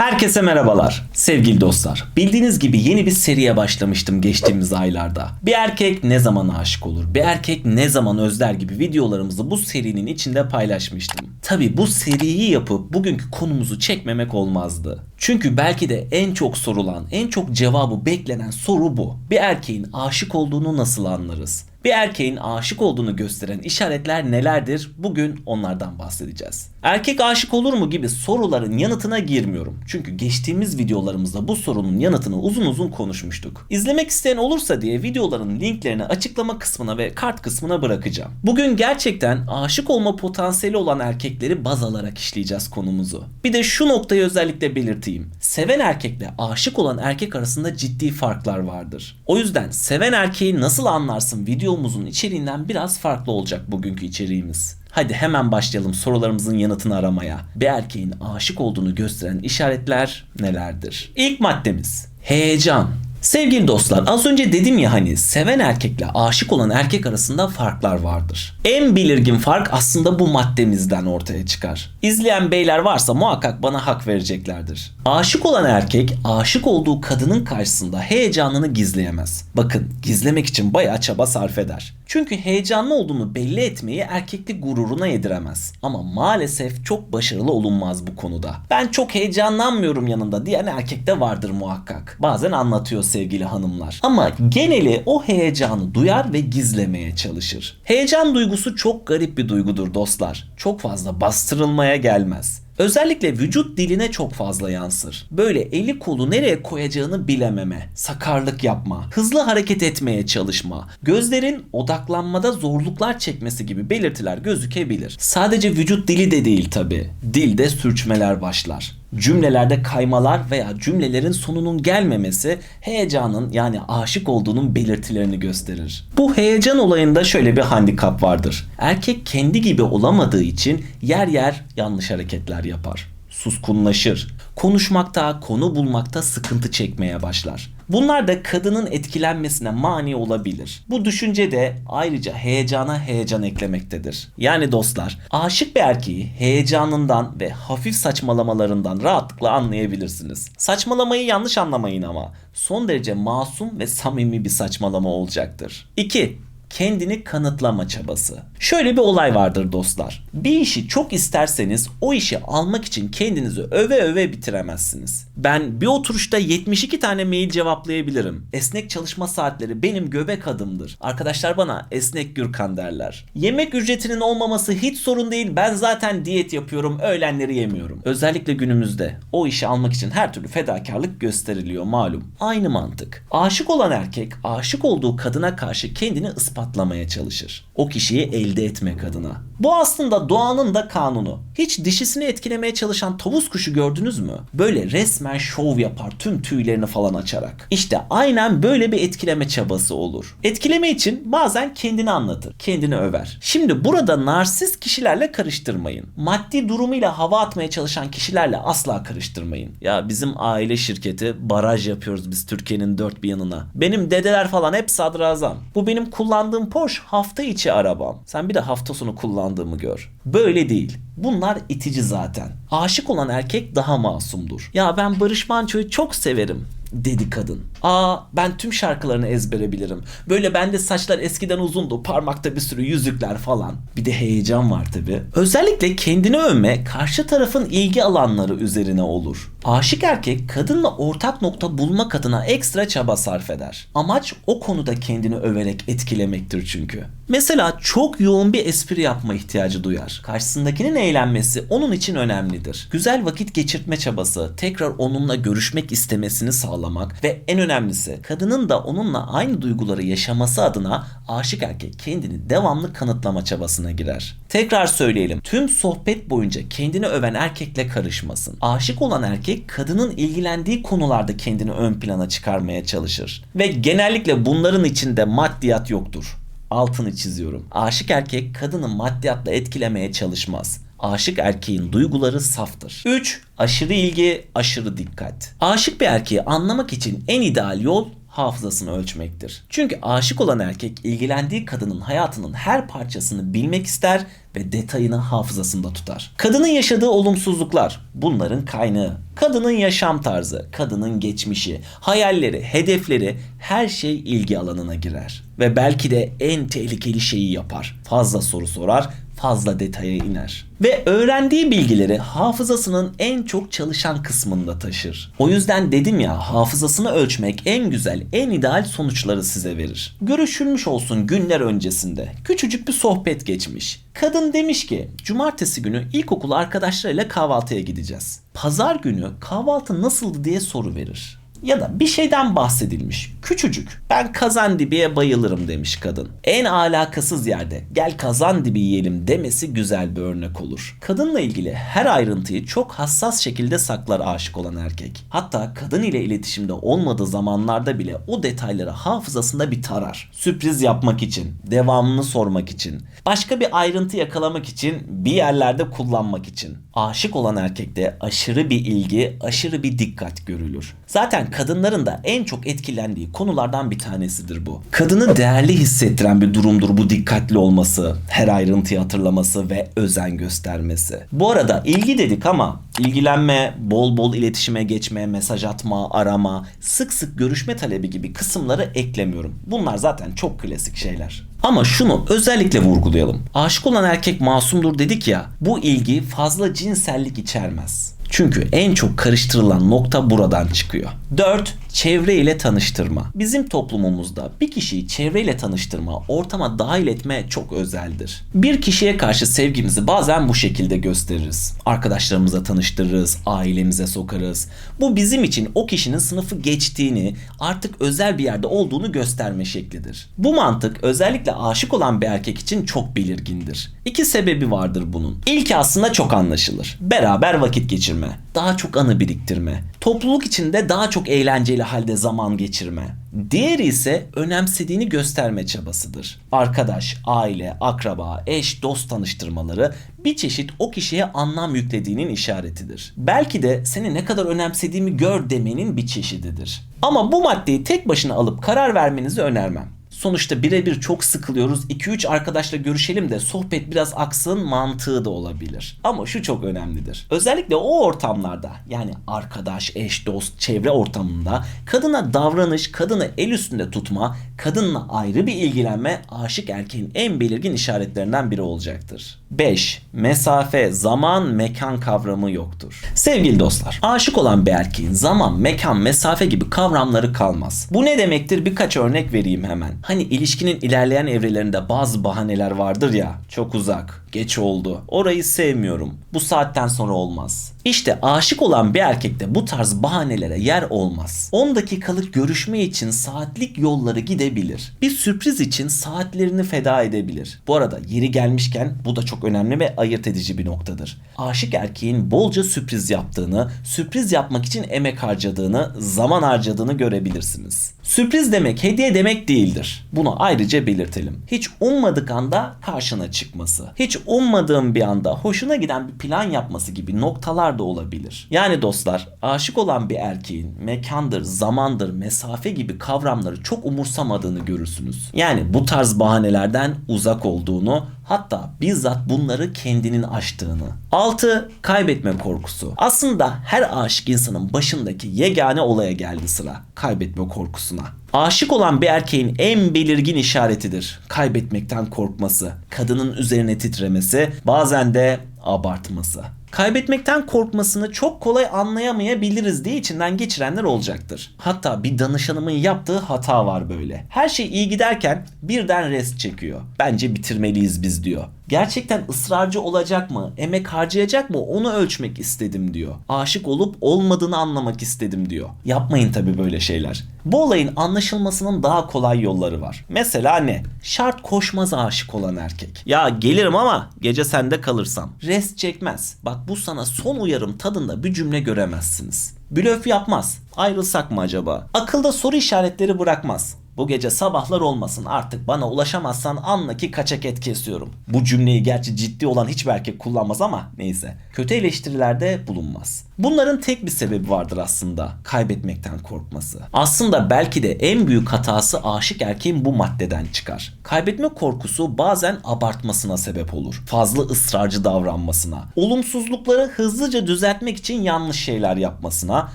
Herkese merhabalar sevgili dostlar. Bildiğiniz gibi yeni bir seriye başlamıştım geçtiğimiz aylarda. Bir erkek ne zaman aşık olur, bir erkek ne zaman özler gibi videolarımızı bu serinin içinde paylaşmıştım. Tabi bu seriyi yapıp bugünkü konumuzu çekmemek olmazdı. Çünkü belki de en çok sorulan, en çok cevabı beklenen soru bu. Bir erkeğin aşık olduğunu nasıl anlarız? Bir erkeğin aşık olduğunu gösteren işaretler nelerdir? Bugün onlardan bahsedeceğiz. Erkek aşık olur mu gibi soruların yanıtına girmiyorum. Çünkü geçtiğimiz videolarımızda bu sorunun yanıtını uzun uzun konuşmuştuk. İzlemek isteyen olursa diye videoların linklerini açıklama kısmına ve kart kısmına bırakacağım. Bugün gerçekten aşık olma potansiyeli olan erkekleri baz alarak işleyeceğiz konumuzu. Bir de şu noktayı özellikle belirteyim. Seven erkekle aşık olan erkek arasında ciddi farklar vardır. O yüzden seven erkeği nasıl anlarsın videomuzun içeriğinden biraz farklı olacak bugünkü içeriğimiz. Hadi hemen başlayalım sorularımızın yanıtını aramaya. Bir erkeğin aşık olduğunu gösteren işaretler nelerdir? İlk maddemiz heyecan. Sevgili dostlar az önce dedim ya hani seven erkekle aşık olan erkek arasında farklar vardır. En belirgin fark aslında bu maddemizden ortaya çıkar. İzleyen beyler varsa muhakkak bana hak vereceklerdir. Aşık olan erkek aşık olduğu kadının karşısında heyecanını gizleyemez. Bakın gizlemek için bayağı çaba sarf eder. Çünkü heyecanlı olduğunu belli etmeyi erkeklik gururuna yediremez. Ama maalesef çok başarılı olunmaz bu konuda. Ben çok heyecanlanmıyorum yanında diyen erkek de vardır muhakkak. Bazen anlatıyor sevgili hanımlar. Ama geneli o heyecanı duyar ve gizlemeye çalışır. Heyecan duygusu çok garip bir duygudur dostlar. Çok fazla bastırılmaya gelmez. Özellikle vücut diline çok fazla yansır. Böyle eli kolu nereye koyacağını bilememe, sakarlık yapma, hızlı hareket etmeye çalışma, gözlerin odaklanmada zorluklar çekmesi gibi belirtiler gözükebilir. Sadece vücut dili de değil tabi. Dilde sürçmeler başlar cümlelerde kaymalar veya cümlelerin sonunun gelmemesi heyecanın yani aşık olduğunun belirtilerini gösterir. Bu heyecan olayında şöyle bir handikap vardır. Erkek kendi gibi olamadığı için yer yer yanlış hareketler yapar suskunlaşır. Konuşmakta, konu bulmakta sıkıntı çekmeye başlar. Bunlar da kadının etkilenmesine mani olabilir. Bu düşünce de ayrıca heyecana heyecan eklemektedir. Yani dostlar, aşık bir erkeği heyecanından ve hafif saçmalamalarından rahatlıkla anlayabilirsiniz. Saçmalamayı yanlış anlamayın ama son derece masum ve samimi bir saçmalama olacaktır. 2 kendini kanıtlama çabası. Şöyle bir olay vardır dostlar. Bir işi çok isterseniz o işi almak için kendinizi öve öve bitiremezsiniz. Ben bir oturuşta 72 tane mail cevaplayabilirim. Esnek çalışma saatleri benim göbek adımdır. Arkadaşlar bana esnek Gürkan derler. Yemek ücretinin olmaması hiç sorun değil. Ben zaten diyet yapıyorum. Öğlenleri yemiyorum. Özellikle günümüzde o işi almak için her türlü fedakarlık gösteriliyor malum. Aynı mantık. Aşık olan erkek aşık olduğu kadına karşı kendini ispatlamaya çalışır. O kişiyi elde etmek adına. Bu aslında doğanın da kanunu. Hiç dişisini etkilemeye çalışan tavus kuşu gördünüz mü? Böyle resmen şov yapar tüm tüylerini falan açarak. İşte aynen böyle bir etkileme çabası olur. Etkileme için bazen kendini anlatır, kendini över. Şimdi burada narsist kişilerle karıştırmayın. Maddi durumuyla hava atmaya çalışan kişilerle asla karıştırmayın. Ya bizim aile şirketi baraj yapıyoruz biz Türkiye'nin dört bir yanına. Benim dedeler falan hep sadrazam. Bu benim kullandığım Porsche hafta içi arabam. Sen bir de hafta sonu kullandığımı gör. Böyle değil. Bunlar itici zaten. Aşık olan erkek daha masumdur. Ya ben Barış Manço'yu çok severim dedi kadın. Aa ben tüm şarkılarını ezbere bilirim. Böyle bende saçlar eskiden uzundu. Parmakta bir sürü yüzükler falan. Bir de heyecan var tabi. Özellikle kendini övme karşı tarafın ilgi alanları üzerine olur. Aşık erkek kadınla ortak nokta bulmak adına ekstra çaba sarf eder. Amaç o konuda kendini överek etkilemektir çünkü. Mesela çok yoğun bir espri yapma ihtiyacı duyar. Karşısındakinin eğlenmesi onun için önemlidir. Güzel vakit geçirtme çabası, tekrar onunla görüşmek istemesini sağlamak ve en önemlisi kadının da onunla aynı duyguları yaşaması adına aşık erkek kendini devamlı kanıtlama çabasına girer. Tekrar söyleyelim. Tüm sohbet boyunca kendini öven erkekle karışmasın. Aşık olan erkek kadının ilgilendiği konularda kendini ön plana çıkarmaya çalışır. Ve genellikle bunların içinde maddiyat yoktur altını çiziyorum. Aşık erkek kadını maddiyatla etkilemeye çalışmaz. Aşık erkeğin duyguları saftır. 3. Aşırı ilgi, aşırı dikkat. Aşık bir erkeği anlamak için en ideal yol hafızasını ölçmektir. Çünkü aşık olan erkek ilgilendiği kadının hayatının her parçasını bilmek ister ve detayını hafızasında tutar. Kadının yaşadığı olumsuzluklar bunların kaynağı. Kadının yaşam tarzı, kadının geçmişi, hayalleri, hedefleri her şey ilgi alanına girer. Ve belki de en tehlikeli şeyi yapar. Fazla soru sorar, fazla detaya iner. Ve öğrendiği bilgileri hafızasının en çok çalışan kısmında taşır. O yüzden dedim ya hafızasını ölçmek en güzel, en ideal sonuçları size verir. Görüşülmüş olsun günler öncesinde. Küçücük bir sohbet geçmiş. Kadın demiş ki cumartesi günü ilkokul arkadaşlarıyla kahvaltıya gideceğiz. Pazar günü kahvaltı nasıldı diye soru verir. Ya da bir şeyden bahsedilmiş. Küçücük. Ben kazan dibiye bayılırım demiş kadın. En alakasız yerde gel kazan dibi yiyelim demesi güzel bir örnek olur. Kadınla ilgili her ayrıntıyı çok hassas şekilde saklar aşık olan erkek. Hatta kadın ile iletişimde olmadığı zamanlarda bile o detayları hafızasında bir tarar. Sürpriz yapmak için, devamını sormak için, başka bir ayrıntı yakalamak için, bir yerlerde kullanmak için. Aşık olan erkekte aşırı bir ilgi, aşırı bir dikkat görülür. Zaten kadınların da en çok etkilendiği konulardan bir tanesidir bu. Kadını değerli hissettiren bir durumdur bu dikkatli olması, her ayrıntıyı hatırlaması ve özen göstermesi. Bu arada ilgi dedik ama ilgilenme, bol bol iletişime geçme, mesaj atma, arama, sık sık görüşme talebi gibi kısımları eklemiyorum. Bunlar zaten çok klasik şeyler. Ama şunu özellikle vurgulayalım. Aşık olan erkek masumdur dedik ya. Bu ilgi fazla cinsellik içermez. Çünkü en çok karıştırılan nokta buradan çıkıyor. 4. Çevre ile tanıştırma. Bizim toplumumuzda bir kişiyi çevreyle tanıştırma, ortama dahil etme çok özeldir. Bir kişiye karşı sevgimizi bazen bu şekilde gösteririz. Arkadaşlarımıza tanıştırırız, ailemize sokarız. Bu bizim için o kişinin sınıfı geçtiğini, artık özel bir yerde olduğunu gösterme şeklidir. Bu mantık özellikle aşık olan bir erkek için çok belirgindir. İki sebebi vardır bunun. İlki aslında çok anlaşılır. Beraber vakit geçirme, daha çok anı biriktirme, topluluk içinde daha çok eğlenceli halde zaman geçirme. Diğeri ise önemsediğini gösterme çabasıdır. Arkadaş, aile, akraba, eş, dost tanıştırmaları bir çeşit o kişiye anlam yüklediğinin işaretidir. Belki de seni ne kadar önemsediğimi gör demenin bir çeşididir. Ama bu maddeyi tek başına alıp karar vermenizi önermem. Sonuçta birebir çok sıkılıyoruz. 2-3 arkadaşla görüşelim de sohbet biraz aksın mantığı da olabilir. Ama şu çok önemlidir. Özellikle o ortamlarda yani arkadaş, eş, dost, çevre ortamında kadına davranış, kadını el üstünde tutma, kadınla ayrı bir ilgilenme aşık erkeğin en belirgin işaretlerinden biri olacaktır. 5. Mesafe, zaman, mekan kavramı yoktur. Sevgili dostlar, aşık olan bir erkeğin zaman, mekan, mesafe gibi kavramları kalmaz. Bu ne demektir? Birkaç örnek vereyim hemen. Hani ilişkinin ilerleyen evrelerinde bazı bahaneler vardır ya. Çok uzak, geç oldu. Orayı sevmiyorum. Bu saatten sonra olmaz. İşte aşık olan bir erkekte bu tarz bahanelere yer olmaz. 10 dakikalık görüşme için saatlik yolları gidebilir. Bir sürpriz için saatlerini feda edebilir. Bu arada yeri gelmişken bu da çok önemli ve ayırt edici bir noktadır. Aşık erkeğin bolca sürpriz yaptığını, sürpriz yapmak için emek harcadığını, zaman harcadığını görebilirsiniz. Sürpriz demek hediye demek değildir. Bunu ayrıca belirtelim. Hiç ummadık anda karşına çıkması, hiç ummadığın bir anda hoşuna giden bir plan yapması gibi noktalar da olabilir. Yani dostlar, aşık olan bir erkeğin mekandır, zamandır, mesafe gibi kavramları çok umursamadığını görürsünüz. Yani bu tarz bahanelerden uzak olduğunu, hatta bizzat bunları kendinin aştığını. 6. Kaybetme korkusu. Aslında her aşık insanın başındaki yegane olaya geldi sıra. Kaybetme korkusuna. Aşık olan bir erkeğin en belirgin işaretidir. Kaybetmekten korkması, kadının üzerine titremesi, bazen de abartması. Kaybetmekten korkmasını çok kolay anlayamayabiliriz diye içinden geçirenler olacaktır. Hatta bir danışanımın yaptığı hata var böyle. Her şey iyi giderken birden rest çekiyor. Bence bitirmeliyiz biz diyor. Gerçekten ısrarcı olacak mı? Emek harcayacak mı? Onu ölçmek istedim diyor. Aşık olup olmadığını anlamak istedim diyor. Yapmayın tabii böyle şeyler. Bu olayın anlaşılmasının daha kolay yolları var. Mesela ne? Şart koşmaz aşık olan erkek. Ya gelirim ama gece sende kalırsam. Rest çekmez. Bak bu sana son uyarım tadında bir cümle göremezsiniz. Blöf yapmaz. Ayrılsak mı acaba? Akılda soru işaretleri bırakmaz. Bu gece sabahlar olmasın artık bana ulaşamazsan anla ki kaçak et kesiyorum. Bu cümleyi gerçi ciddi olan hiçbir erkek kullanmaz ama neyse. Kötü eleştirilerde bulunmaz. Bunların tek bir sebebi vardır aslında. Kaybetmekten korkması. Aslında belki de en büyük hatası aşık erkeğin bu maddeden çıkar. Kaybetme korkusu bazen abartmasına sebep olur. Fazla ısrarcı davranmasına, olumsuzlukları hızlıca düzeltmek için yanlış şeyler yapmasına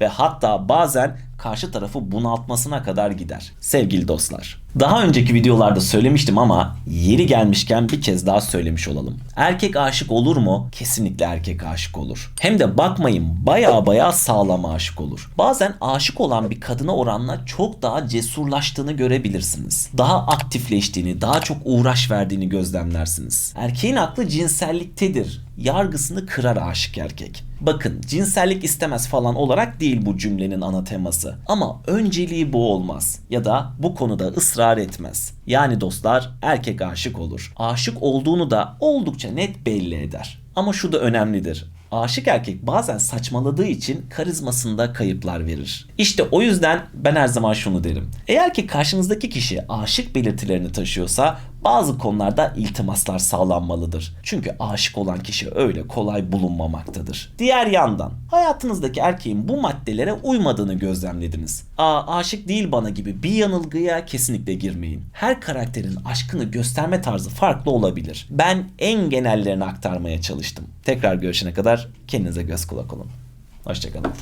ve hatta bazen karşı tarafı bunaltmasına kadar gider. Sevgili dostlar. Daha önceki videolarda söylemiştim ama yeri gelmişken bir kez daha söylemiş olalım. Erkek aşık olur mu? Kesinlikle erkek aşık olur. Hem de bakmayın baya baya sağlam aşık olur. Bazen aşık olan bir kadına oranla çok daha cesurlaştığını görebilirsiniz. Daha aktifleştiğini, daha çok uğraş verdiğini gözlemlersiniz. Erkeğin aklı cinselliktedir yargısını kırar aşık erkek. Bakın cinsellik istemez falan olarak değil bu cümlenin ana teması. Ama önceliği bu olmaz. Ya da bu konuda ısrar etmez. Yani dostlar erkek aşık olur. Aşık olduğunu da oldukça net belli eder. Ama şu da önemlidir. Aşık erkek bazen saçmaladığı için karizmasında kayıplar verir. İşte o yüzden ben her zaman şunu derim. Eğer ki karşınızdaki kişi aşık belirtilerini taşıyorsa bazı konularda iltimaslar sağlanmalıdır. Çünkü aşık olan kişi öyle kolay bulunmamaktadır. Diğer yandan hayatınızdaki erkeğin bu maddelere uymadığını gözlemlediniz. Aa aşık değil bana gibi bir yanılgıya kesinlikle girmeyin. Her karakterin aşkını gösterme tarzı farklı olabilir. Ben en genellerini aktarmaya çalıştım. Tekrar görüşene kadar kendinize göz kulak olun. Hoşçakalın.